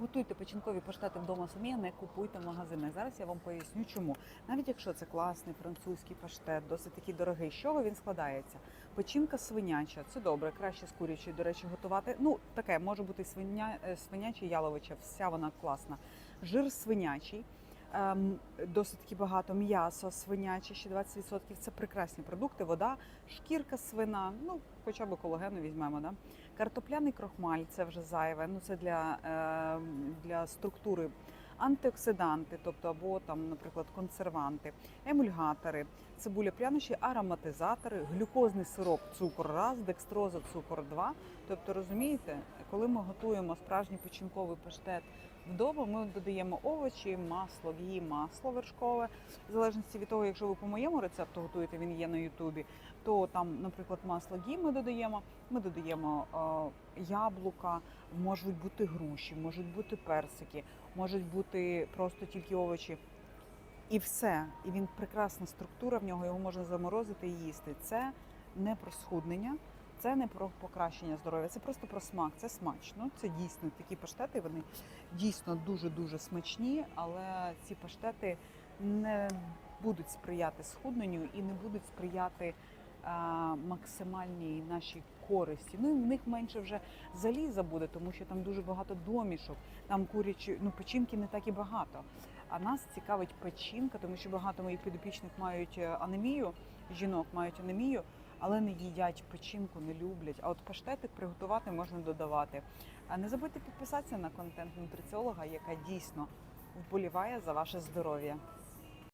Готуйте печінкові паштети вдома самі, а не купуйте в магазинах. Зараз я вам поясню, чому. Навіть якщо це класний французький паштет, досить такий дорогий, з чого він складається? Печінка свиняча, це добре, краще з курячої, до речі, готувати. Ну, таке може бути свиня, е, свиняча яловича, вся вона класна. Жир свинячий. Ем, досить таки багато м'ясо свиняче, ще 20%. Це прекрасні продукти, вода, шкірка свина, ну хоча б колагену візьмемо. Да? Картопляний крохмаль це вже зайве. Ну це для, е, для структури. Антиоксиданти, тобто або там, наприклад, консерванти, емульгатори, цибуля прянощі, ароматизатори, глюкозний сироп, цукор раз, декстроза, цукор 2. Тобто, розумієте, коли ми готуємо справжній печінковий паштет вдома, ми додаємо овочі, масло, гі масло вершкове, в залежності від того, якщо ви по моєму рецепту готуєте, він є на Ютубі, то там, наприклад, масло гі ми додаємо. Ми додаємо е, яблука, можуть бути груші, можуть бути персики, можуть бути просто тільки овочі. І все. І він прекрасна структура в нього, його можна заморозити і їсти. Це не про схуднення, це не про покращення здоров'я, це просто про смак. Це смачно. Це дійсно такі паштети. Вони дійсно дуже дуже смачні, але ці паштети не будуть сприяти схудненню і не будуть сприяти а, максимальній нашій користі. Ну і в них менше вже заліза буде, тому що там дуже багато домішок. Там курячі, ну печінки не так і багато. А нас цікавить печінка, тому що багато моїх підопічних мають е, анемію, жінок мають анемію, але не їдять печінку, не люблять. А от паштети приготувати можна додавати. А не забудьте підписатися на контент нутриціолога, яка дійсно вболіває за ваше здоров'я.